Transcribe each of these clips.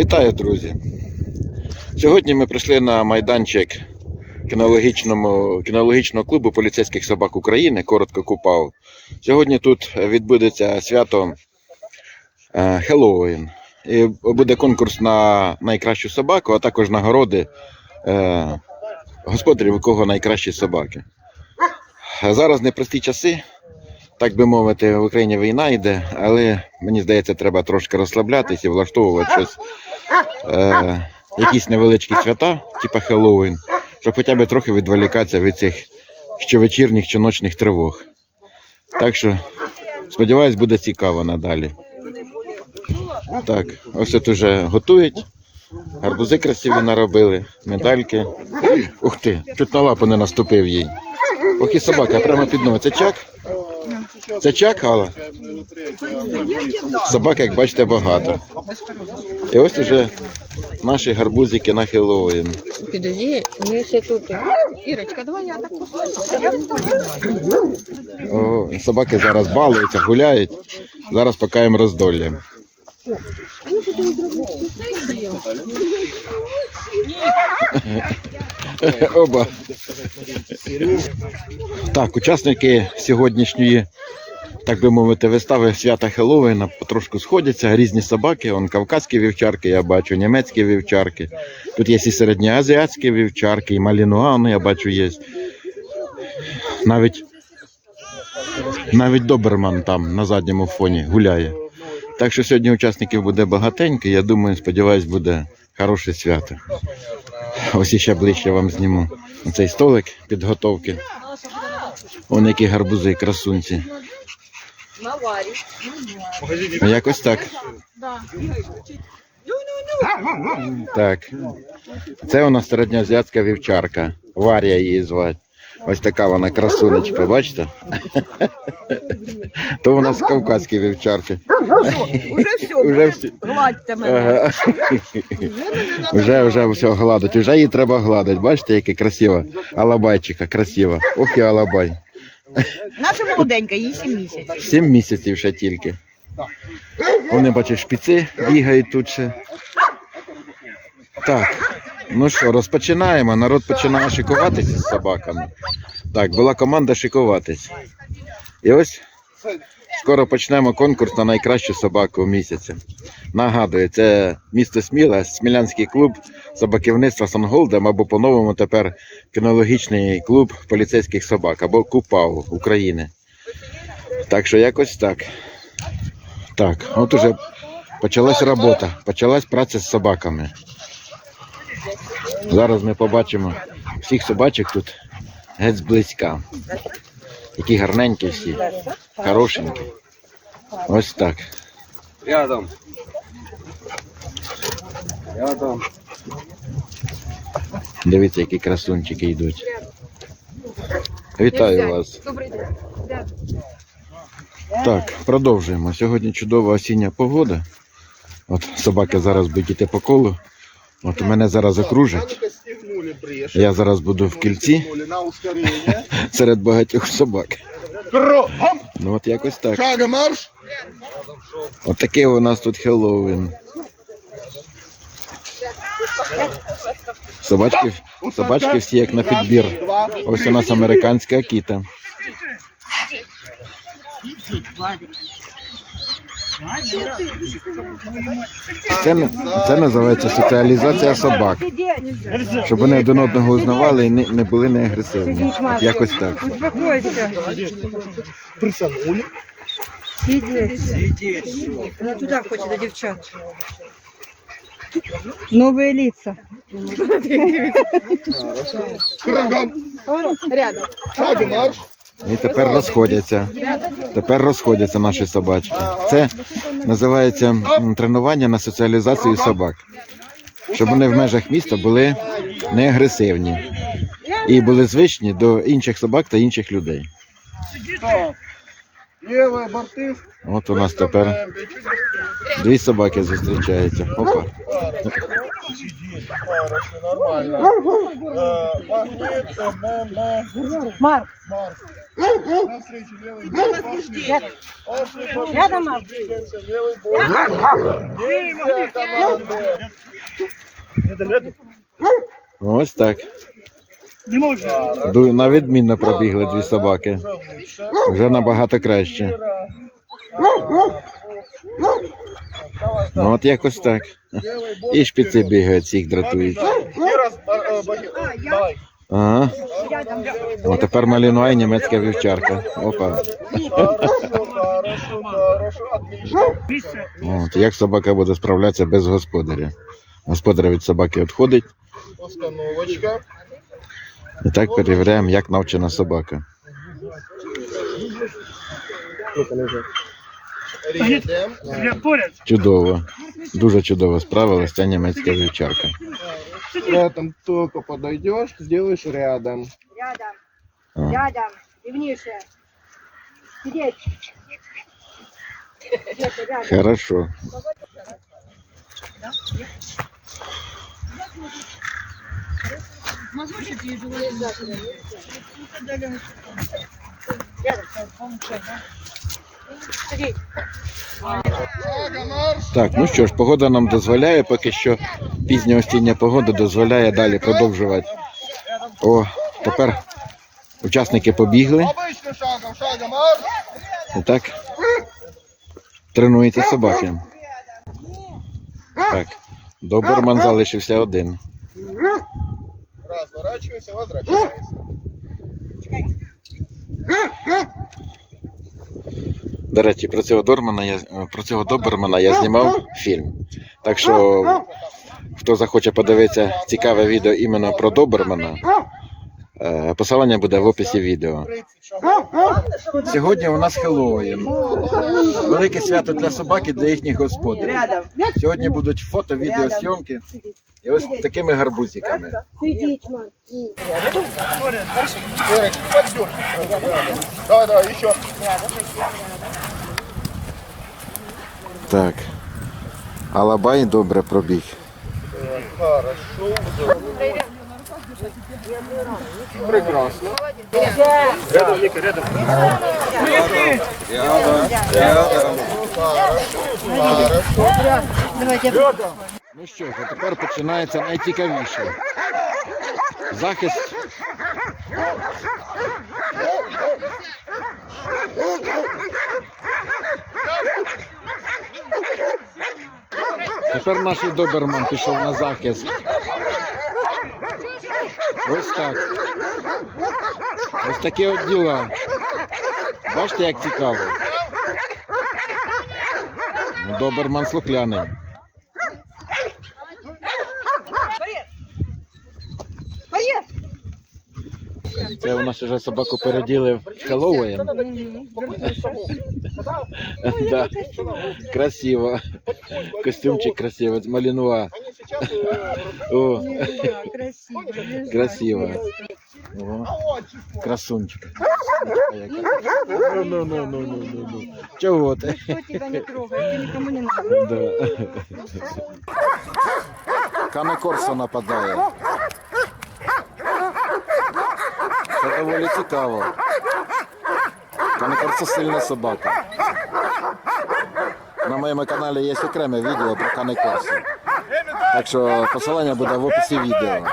Вітаю, друзі! Сьогодні ми прийшли на майданчик кінологічного клубу поліцейських собак України, коротко Купав. Сьогодні тут відбудеться свято е, Хеллоуін. І буде конкурс на найкращу собаку, а також нагороди е, господарів, у кого найкращі собаки. Зараз непрості часи, так би мовити, в Україні війна йде, але мені здається, треба трошки розслаблятися і влаштовувати щось, е, якісь невеличкі свята, типу Хеллоуін, щоб хоча б трохи відволікатися від цих щовечірніх чи ночних тривог. Так що, сподіваюсь, буде цікаво надалі. Так, ось тут вже готують. Гарбузи красиві наробили, медальки. Ух ти, чуть на лапу не наступив їй. Ох і собака прямо під ноги. Це чак? Це чак, Алла? Собак, як бачите, багато. І ось уже наші гарбузики на Хеллоуін. Підожди, ми ще тут. Ірочка, давай я так О, собаки зараз балуються, гуляють. Зараз поки їм роздолля. Оба. Так, учасники сьогоднішньої, так би мовити, вистави свята Хеллоуіна потрошку сходяться. Різні собаки, он кавказькі вівчарки, я бачу, німецькі вівчарки. Тут є і середньоазіатські вівчарки, і малінуани, я бачу, є. Навіть навіть Доберман там на задньому фоні гуляє. Так що сьогодні учасників буде багатенько. Я думаю, сподіваюсь, буде хороше свято. Ось іще ближче вам зніму цей столик підготовки. Вон які гарбузи, красунці. Ну, Якось так. Так. Це у нас середньоазіатська вівчарка. Варя її звати. Ось така вона красунечка, бачите? То у нас кавказькі вівчарки. Уже все, Уже всі. гладьте мене. Ага. Вже, вже все гладить. Вже її треба гладити. Бачите, яка красива. Алабайчика, красива. Ох і алабай. Наша молоденька, їй 7 місяців. Сім місяців ще тільки. Вони, бачиш, шпіци бігають тут ще. Так, ну що, розпочинаємо. Народ починає шикуватися з собаками. Так, була команда шикуватись. І ось скоро почнемо конкурс на найкращу собаку місяця. Нагадую, це місто Сміла, Смілянський клуб собаківництва Санголдем або по-новому тепер кінологічний клуб поліцейських собак або КУПАУ України. Так що якось так. Так, от уже почалась робота, почалась праця з собаками. Зараз ми побачимо всіх собачок тут геть зблизька. Які гарненькі всі, хорошенькі. Ось так. Рядом. Рядом. Дивіться, які красунчики йдуть. Вітаю вас. Добрий день. Так, продовжуємо. Сьогодні чудова осіння погода. От собаки зараз будуть йти по колу. От мене зараз окружать. Я зараз буду в кільці серед багатьох собак. Ну от якось так. Марш. От такий у нас тут Хеллоуін. Собачки, собачки всі як на підбір. Ось у нас американська акіта. Це, це називається соціалізація собак. Щоб вони один одного узнавали і не, не були не агресивні. От якось так. Успокойся. Присанули. Она туда хочет, до девчат. Новые лица. Рядом. Марш. І тепер розходяться. Тепер розходяться наші собачки. Це називається м, тренування на соціалізацію собак. Щоб вони в межах міста були не агресивні і були звичні до інших собак та інших людей. Так. Левые борты. От у нас тепер дві собаки зустрічаються. Опа. Хорошо, нормально. Э, Магнит, ММ, Марк, Марс. Навстречу, левый бок. Пошли. Пошли, пошли. Рядом, мам. Двигаемся, левый бок. Двигаемся, команда. Ось так. Не можна. Ду- На відмінно пробігли дві собаки. Вже набагато краще. Ну от якось так. Левый бок. І шпіци бігають, всіх дратують. Ага. О, тепер малінуа і німецька вівчарка. Опа. От, як собака буде справлятися без господаря. Господар від собаки відходить. Остановочка. І так перевіряємо, як навчена собака. Чудово. Дуже чудово справилась ця німецька вівчарка. Рядом только подойдешь, сделаешь рядом. Рядом, А. рядом, рівніше. Сидеть. Сидеть, рядом. Хорошо. Сидіть. Так, ну що ж, погода нам дозволяє, поки що пізня осіння погода дозволяє далі продовжувати. О, тепер учасники побігли. І так тренуються собаки. Так, доберман залишився один. Разворачивайся, возвращайся. До речі, про цього Дормана я про цього Добермана я знімав фільм. Так що, хто захоче подивитися цікаве відео іменно про Добермана, е, посилання буде в описі відео. Сьогодні у нас Хеллоуін. Велике свято для собак і для їхніх господарів. Сьогодні будуть фото, відеосйомки. І ось такими гарбузиками. Сидіть, мам. Эрик, поддержи. Да, да, еще. Так. Алабай добре пробіг. Хорошо. Прекрасно. Ну що ж, а тепер починається найцікавіше. Захист. Тепер наш доберман пішов на захист. Ось так. Ось такі от діла. Бачите, як цікаво. Ну, Доберман слухляний. Це у нас вже собаку переділи в Хеллоуін. Да. Красиво. Костюмчик красивий, малінуа. О, Красиво. красиво. О, красунчик. Ну, ну, ну, ну, ну, ну, ну. Чого ти? Кто тебя не трогает, ты никому не надо. Да. Кане Корсо нападає. Це доволі цікаво. Кане сильна собака. На моєму каналі є окреме відео про Кане Корсо. Так що посилання буде в описі відео.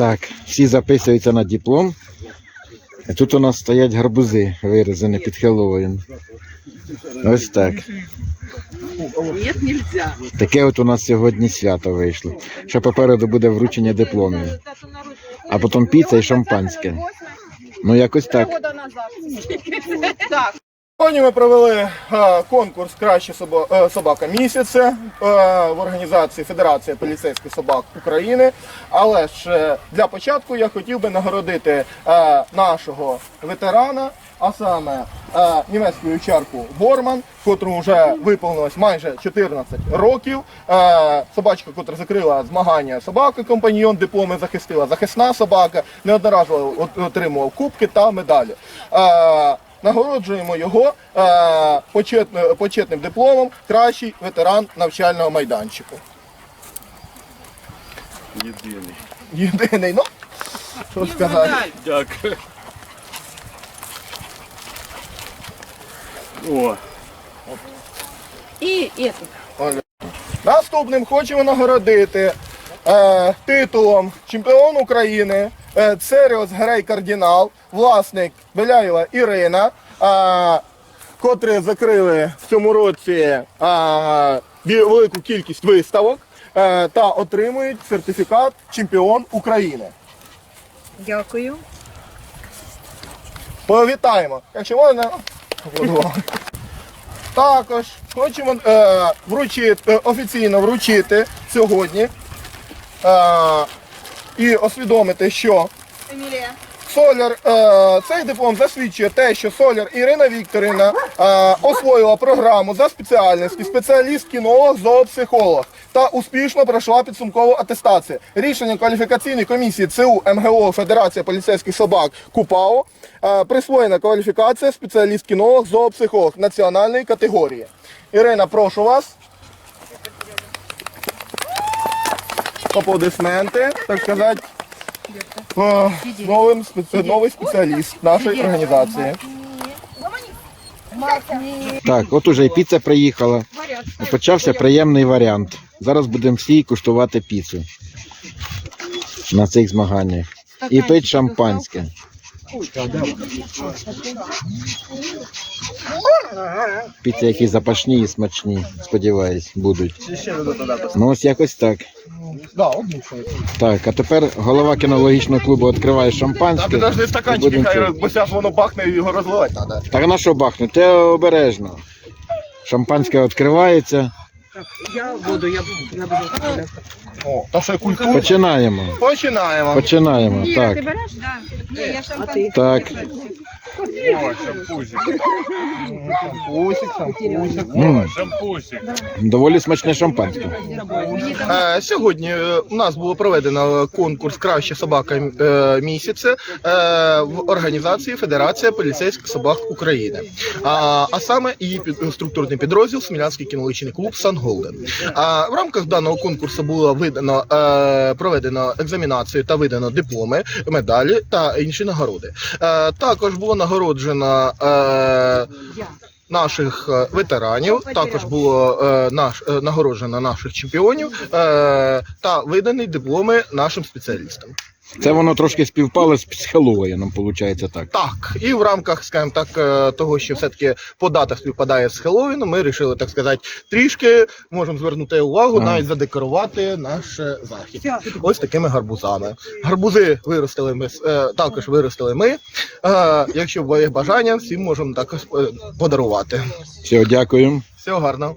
Так, всі записуються на диплом. Тут у нас стоять гарбузи вирізані під Хеллоуін. Ось так. Нет, нельзя. Таке от у нас сьогодні свято вийшло. Ще попереду буде вручення дипломів. А потім піца і шампанське. Ну якось так. Сьогодні ми провели е, конкурс Краща е, собака місяця е, в організації Федерація поліцейських собак України. Але ж для початку я хотів би нагородити нашого ветерана, а саме німецьку вівчарку Борман, котрому вже виповнилось майже 14 років. Собачка, котра закрила змагання собаки, компаньйон, дипломи захистила захисна собака, неодноразово отримував кубки та медалі. Е, Нагороджуємо його е, почетно- почетним дипломом кращий ветеран навчального майданчику. Єдиний. Єдиний, ну що сказати. Дякую. О, І эту. Наступним хочемо нагородити е, титулом чемпіон України е, Церіос Грей Кардінал, власник Беляєва Ірина, е, котрі закрили в цьому році бі- велику кількість виставок е, та отримують сертифікат чемпіон України. Дякую. Повітаємо. Якщо можна. Також хочемо е, вручити, е, офіційно вручити сьогодні е, і освідомити, що Соляр, е, цей диплом засвідчує те, що Соляр Ірина Вікторівна е, освоїла програму за спеціальністю спеціаліст кінолог зоопсихолог та успішно пройшла підсумкову атестацію. Рішення кваліфікаційної комісії ЦУ МГО Федерація поліцейських собак КУПАО е, присвоєна кваліфікація спеціаліст кінолог зоопсихолог національної категорії. Ірина, прошу вас. Аплодисменти, так сказати. Е, Новим спеці- новий спеціаліст нашої організації. Так, от уже і піца приїхала. Почався приємний варіант. Зараз будемо всі куштувати піцу на цих змаганнях. І пить шампанське. Піці які запашні і смачні, сподіваюсь, будуть. Ну ось якось так. Так, а тепер голова кінологічного клубу відкриває шампанське. підожди стаканчики, хай бо зараз воно бахне і його розливати треба. Так на що бахне? Те обережно. Шампанське відкривається. Я буду, я буду. Я буду. О, та що культура. Починаємо. Починаємо. Починаємо. Так, Ти береш? Да. Ні, я А ти? так. О, шампусик. Шампусик, шампусик. М, Шампусик. доволі смачне шампанське. Е, сьогодні е, у нас було проведено конкурс Краща собака е, місяця е, в організації Федерація поліцейських собак України. А, а саме її під, структурний підрозділ Смілянський кінологічний клуб Сан Голден. А в рамках даного конкурсу було видано е, проведено екзамінацію та видано дипломи, медалі та інші нагороди. Е, також було нагороджено. Е, Наших е, ветеранів також було е, наш е, нагороджено наших чемпіонів е, та видані дипломи нашим спеціалістам. Це воно трошки співпало з Хеллоуіном, виходить так. Так, і в рамках, скажімо так, е, того, що все-таки по датах співпадає з Хеллоуіном, ми вирішили, так сказати, трішки можемо звернути увагу, Ага. навіть задекорувати наш е, захід. Ось такими гарбузами. Гарбузи виростили ми е, також виростили ми. Якщо є бажання, всім можемо також подарувати. Все, дякую. Всього гарного.